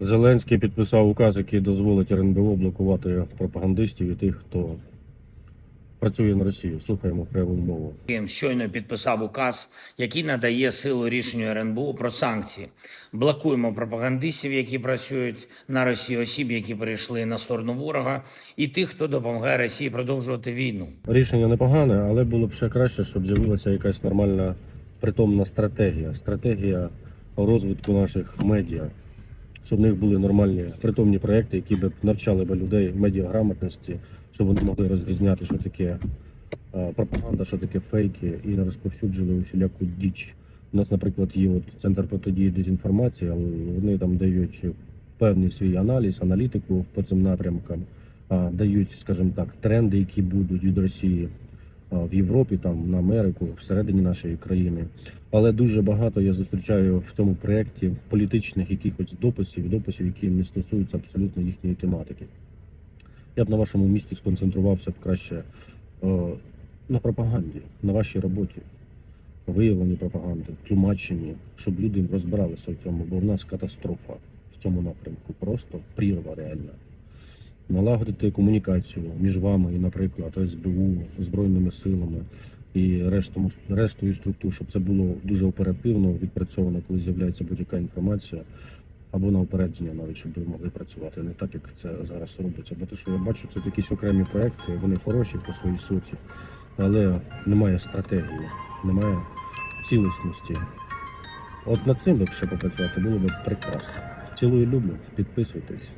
Зеленський підписав указ, який дозволить РНБО блокувати пропагандистів і тих, хто працює на Росію. Слухаємо пряму мову. Щойно підписав указ, який надає силу рішенню РНБО про санкції. Блокуємо пропагандистів, які працюють на Росію, осіб, які перейшли на сторону ворога, і тих, хто допомагає Росії продовжувати війну. Рішення непогане, але було б ще краще, щоб з'явилася якась нормальна притомна стратегія. Стратегія розвитку наших медіа, щоб в них були нормальні притомні проекти, які б навчали б людей медіаграмотності, щоб вони могли розрізняти, що таке е, пропаганда, що таке фейки, і не розповсюджували усіляку діч. У нас, наприклад, є от центр протидії дезінформації, але вони там дають певний свій аналіз, аналітику по цим напрямкам, дають, скажімо так, тренди, які будуть від Росії в Європі, там на Америку, всередині нашої країни. Але дуже багато я зустрічаю в цьому проєкті політичних якихось дописів, дописів, які не стосуються абсолютно їхньої тематики. Я б на вашому місці сконцентрувався б краще е, на пропаганді, на вашій роботі, виявленні пропаганди, тлумаченні, щоб люди розбиралися в цьому, бо в нас катастрофа в цьому напрямку, просто прірва реальна. Налагодити комунікацію між вами і, наприклад, СБУ, Збройними силами і рештом, рештою структур, щоб це було дуже оперативно відпрацьовано, коли з'являється будь-яка інформація, або на опередження навіть, щоб ви могли працювати не так, як це зараз робиться. Бо те, що я бачу, це якісь окремі проекти, вони хороші по своїй суті, але немає стратегії, немає цілісності. От над цим ще попрацювати було б прекрасно. Цілую люблю, підписуйтесь.